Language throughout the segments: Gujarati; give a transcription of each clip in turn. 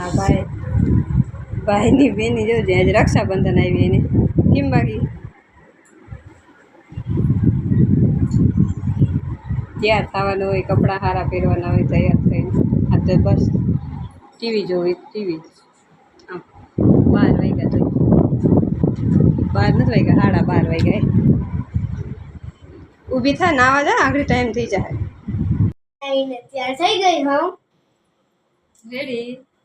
હા ભાઈ. ભાઈની બેની જો આજે રક્ષાબંધન આવી એને. કેમ બાકી? તૈયાર થવાનું હોય કપડાં સારા પહેરવાના હોય તૈયાર થઈને. આ તો બસ. ટીવી જોવી ટીવી. બાર વાગ્યા તો. બાર નથી વાગ્યા સાડા બાર વાગ્યા ઊભી થાય નાવા જાય આગળ ટાઈમ થઈ જાય. આવીને તૈયાર થઈ ગઈ હું. રેડી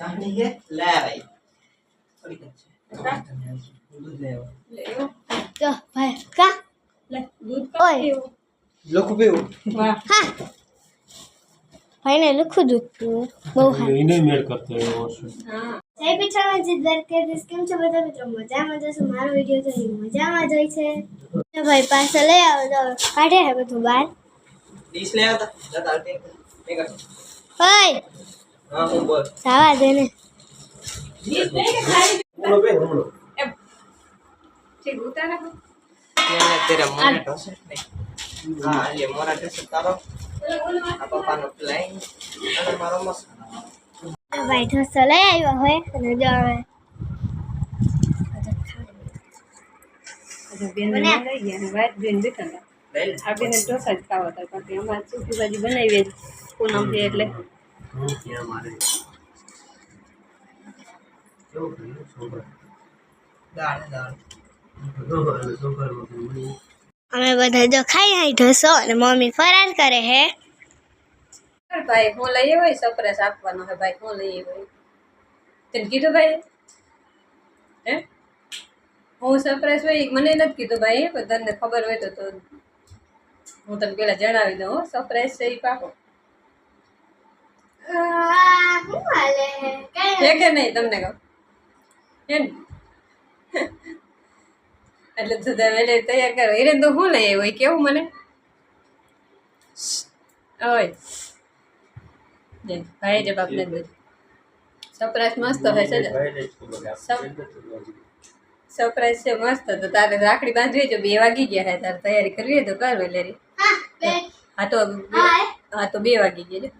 ચાહની કે લે ભાઈ થોડી કચ્છે દૂધ લેવા તો ભાઈ કા લે દૂધ ઓય લોકો પીવું વાહ હા ભાઈને લખું દૂધ પીવું બહુ સારું એને મેળ કરતો એવો છે હા જય પીઠામાં જીત દ્વારકાધીશ કેમ છો બધા મિત્રો મજામાં જશો મારો વિડીયો તો મજામાં જ હોય છે તો ભાઈ પાછળ લઈ આવો તો કાઢે હે બધું બહાર ડીશ લે આવતા જતા આવતી મેં કહ્યું હોય જવા દે ને. ભાઈ ઢોસો લઈ આવ્યો હોય અને જો હવે. ઢોસા જ ખાવા હતા કારણ કે અમારે સૂકી ભાજી બનાવી પૂનમ એટલે. હું ત્યાં મારે કેવું અમે બધા જો ખાઈ હાઈ ઢસો અને મમ્મી ફરાર કરે હે. ભાઈ, હું લઈ આવ્યો સરપ્રાઈઝ આપવાનો હે ભાઈ, હું લઈ આવ્યો. તને કીધું ભાઈ? હે? હું સરપ્રાઈઝ હોય મને નથી કીધું ભાઈ પણ તને ખબર હોય તો હું તને પેલા જણાવી દઉં સરપ્રાઈઝ છે એ પાકો. શું હાલે છે કે નહીં તમને કહું હે ને એટલે તું તમે એટલે તૈયાર કરો હિરેન તો હું લઈ આવ્યો એ કેવું મને ઓય જે ભાઈ જવાબ નથી દીધો સરપ્રાઈઝ મસ્ત હોય છે જ ભાઈને જ ખબર કે સબ- આપણે નથી સરપ્રાઈઝ છે મસ્ત તો તારે રાખડી બાંધવી જો બે વાગી ગયા હે તારે તૈયારી કરવી હોય તો કર વેલેરી હા બે હા તો હા હા તો બે વાગી ગયા છે હવે તો બસ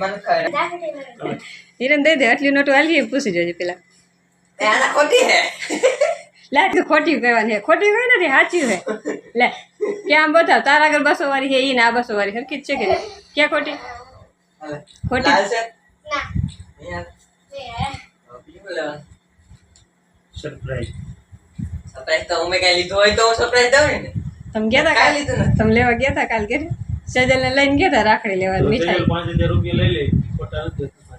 ત્યાં હમ, તો મને ખબર હિરન દઈ દે આટલી નોટો આલી પૂછી જોજે પેલા આના ખોટી હે લે તું ખોટી કહેવાની હે ખોટી કઈ નથી સાચી હે લે ક્યાં બતાવ તારા આગળ બસો વાળી છે ઈ ને આ બસો વાળી હરકી જ છે કે નહીં? ક્યાં ખોટી ખોટી લાલ છે ના અહીંયા બે. બીજું લેવાનું સરપ્રાઈઝ સરપ્રાઈઝ તો અમે કઈ લીધું હોય તો સરપ્રાઈઝ દઉં ને તમે ગયા હતા કાંઈ લીધું નથી. તમે લેવા ગયા હતા કાલ કે સજલ ને લઈને ગયા હતા રાખડી લેવા તો મીઠાઈ પાંચ હજાર રૂપિયા લઈ લે ખોટા નથી દેતા.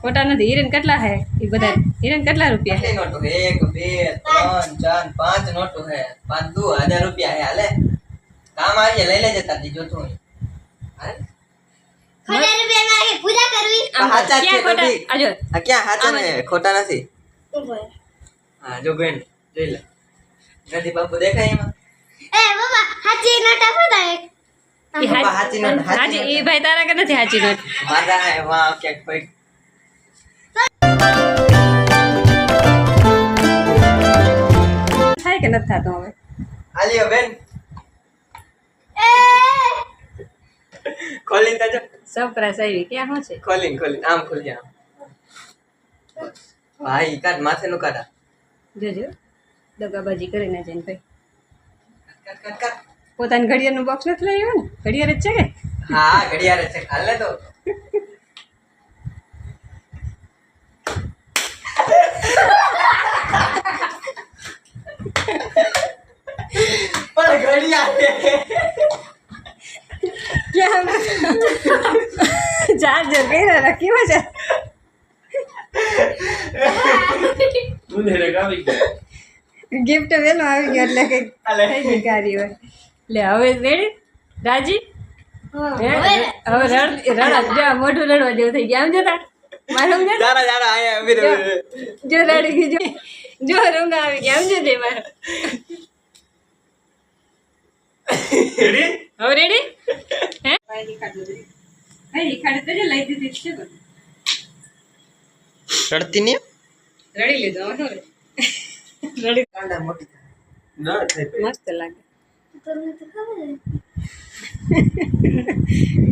ખોટા નથી હિરેન કેટલા હે એ બધા હિરેન કેટલા રૂપિયા હે કેટલી નોટો હે? એક બે ત્રણ ચાર પાંચ નોટો હે પાંચ દુ હજાર રૂપિયા હે હાલે કામ આવી લઈ લેજે તારી જોતું હોય. હાલે? ખોટા રૂપિયા મારે પૂજા કરવી આમ સાચા જ છે ક્યાં ખોટા બધી. આજો આ ક્યાં હાચા ને ખોટા નથી ઉભો રહે. હા જો બેન જોઈ લે નથી બાપુ દેખાય એમાં એ બાબા હાચી નોટ આપો તો એક ઈ બાપા, હાચ- નોટ, હાચી હાચી ભાઈ તારા કે નથી હાચી નોટ મારા એમાં ક્યાંક કોઈ થાય કે નથી થતું હવે? આલ્યો બેન. એ! ખોલીને તાજો. સરપ્રાઈઝ આવી. ક્યાં શું છે? ખોલીને ખોલીને આમ ખોલી આમ. ભાઈ માથે માથેનું કાઢા જોજો. દગાબાજી કરીને જઈને ભાઈ. પોતાની ઘડિયાળનું બોક્સ નથી લઈ આવ્યો ને? ઘડિયાળ જ છે કે? હા ઘડિયાળ જ છે. ખાલે તો. પણ ઘડિયાળ ચાર્જર કર્યા રાખ્યો છે? ગિફ્ટ વેલો આવી ગયો એટલે કઈ થઈ ગઈ કાર્ય હોય. લે હવે રેડી રાજી? હવે રડ રડ જા મોઢું રડવા જેવું થઈ ગયા. આમ જતા મારે સમજે જારા જારા આયા અમીર જો જો રડી ગઈ જો. જો રૂંગા આવી ગયા આમ જજે મારે. રેડી હવે રેડી હે? ભાઈ ખાડું ભાઈ ખાડું તો લઈ દીધી છે બધું. ચડતી રડી લીધું હવે શું રે? રડી કાંડા મોટી ના મસ્ત લાગે. તમને તો ખબર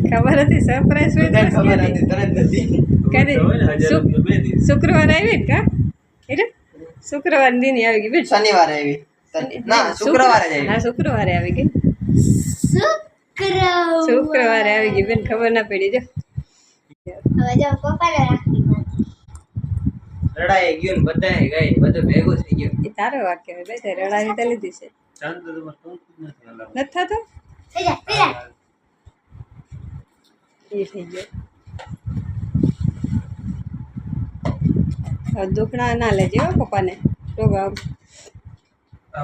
ખબર હતી સરપ્રાઈઝ હોય ખબર? હતી. તરત નથી ક્યાંથી? હોય ને હજાર શું? રૂપિયા બે દી શુક્રવાર આવી ને કા? એટલે? શુક્રવાર દિન આવી ગઈ બેન શનિવારે આવી. ના શુક્રવારે હા આવી. શુક્રવારે આવી ગઈ. શુક્રવારે. આવી ગઈ બેન ખબર ના પડી જો. હવે જો પપ્પાને રાખી રડાઈ ગયું ને બધાએ ગઈ બધું ભેગું થઈ ગયું. એ તારો વાક્ય રડાવી તો લીધી છે. ચાંદ તો તમારે ટોંકું નથી હલાવવું. નથી થતો થઈ જા થઈ જા એ થઈ ગયો દુખણા ના લેજે હો પપ્પાને. તો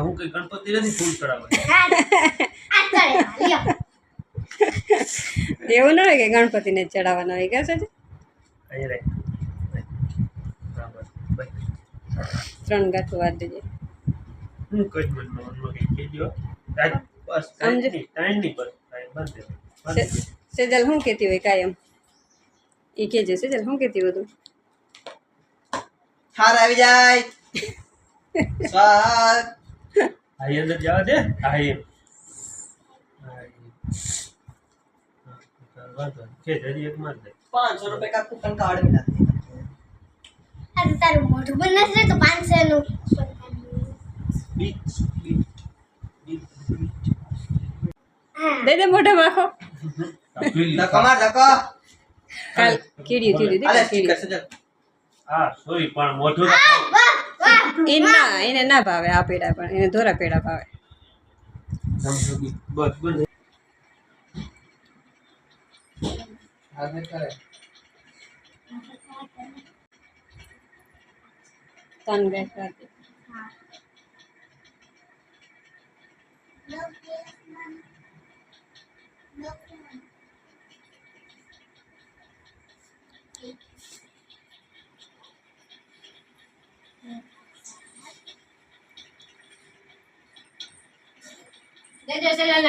હું કઈ ગણપતિ નથી ફૂલ ચડાવવા એવું ના હોય કે ગણપતિને ચડાવવાના હોય કે છે. ત્રણ ગાથું વાર દેજે. હું કઈ મનમાં મનમાં કઈ કહેજો. આજ બસ સમજે. ટાઈમ નહીં, ટાઈમ નહીં બસ ટાઈમ બંધ દેવાનો. બંધ સે- સેજલ શું કહેતી હોય કાયમ એ કહેજે સેજલ શું કહેતી હોય તું હાર આવી જાય સ્વાદ આ એ અંદર જવા દે આ એ. આ એ. હા, ચાલ વાંધો નહીં. છે હજી એક માર દે પાંચસો રૂપિયા કા કૂપન કાર્ડ મિલા આ તો તારું મોઢું બંધ નથી રહેતું પાંચસો નું દે દે મોઢે માખો. લકો માર લકો કાલ કીડી કીડી દે કીડી હા સોરી પણ મોઢું એ ના એને ના ભાવે આ પેડા પણ એને ધોરા પેડા ભાવે. તન બસ બંધ હા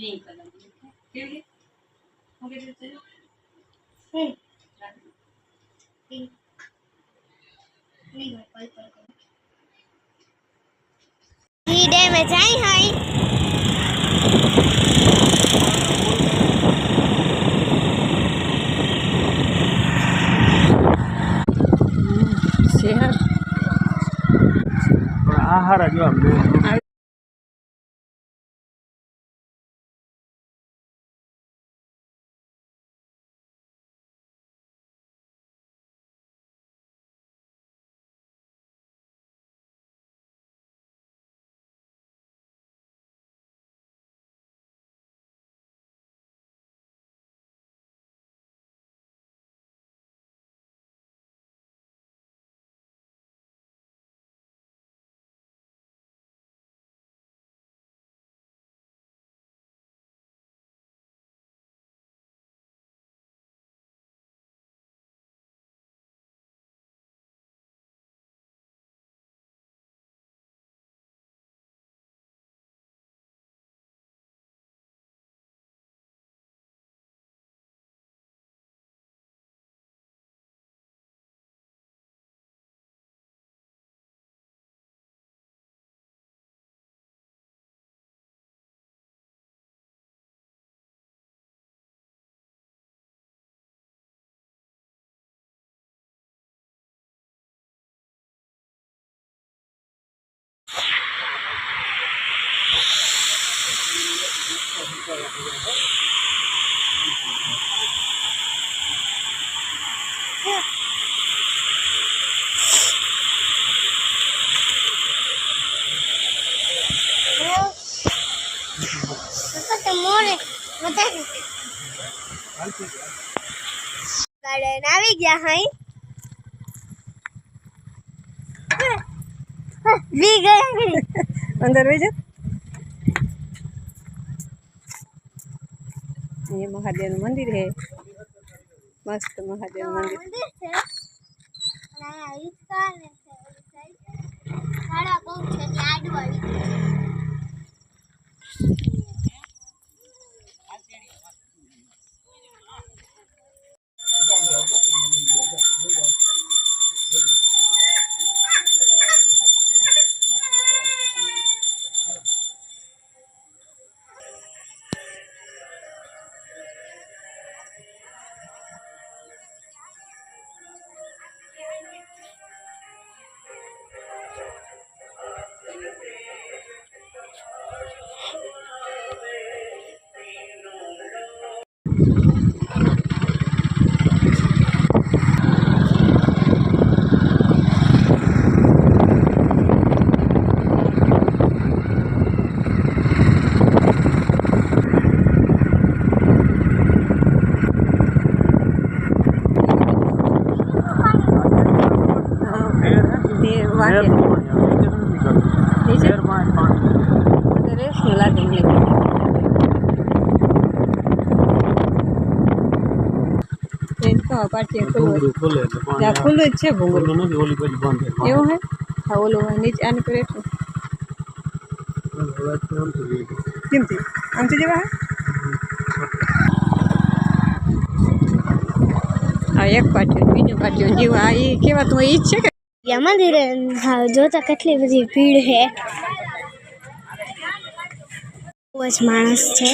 पिंक कलर ठीक है। ओके देते हैं पिंक नहीं पर्पल कलर धीरे में जाए ગાર્ડન આવી ગયા હાઈ વી ગયા ઘડી અંદર વહી જા महादेव મહાદેવનું મંદિર मस्त મંદિર. મંદિર છે. તો પાટીએ ખુલ્લું ખોલે ત્યાં ખુલ્લું જ છે ભૂંગળું નથી ઓલી બાજુ બંધ છે એવું હે હા ઓલું હોય નીચે આની પર એટલું કેમથી આમથી જવા હા એક પાટિયું બીજું પાટિયું જેવું આ એ કહેવાતું હોય એ જ છે કે ગયા મંદિરે હા જોતા કેટલી બધી ભીડ છે બહુ જ માણસ છે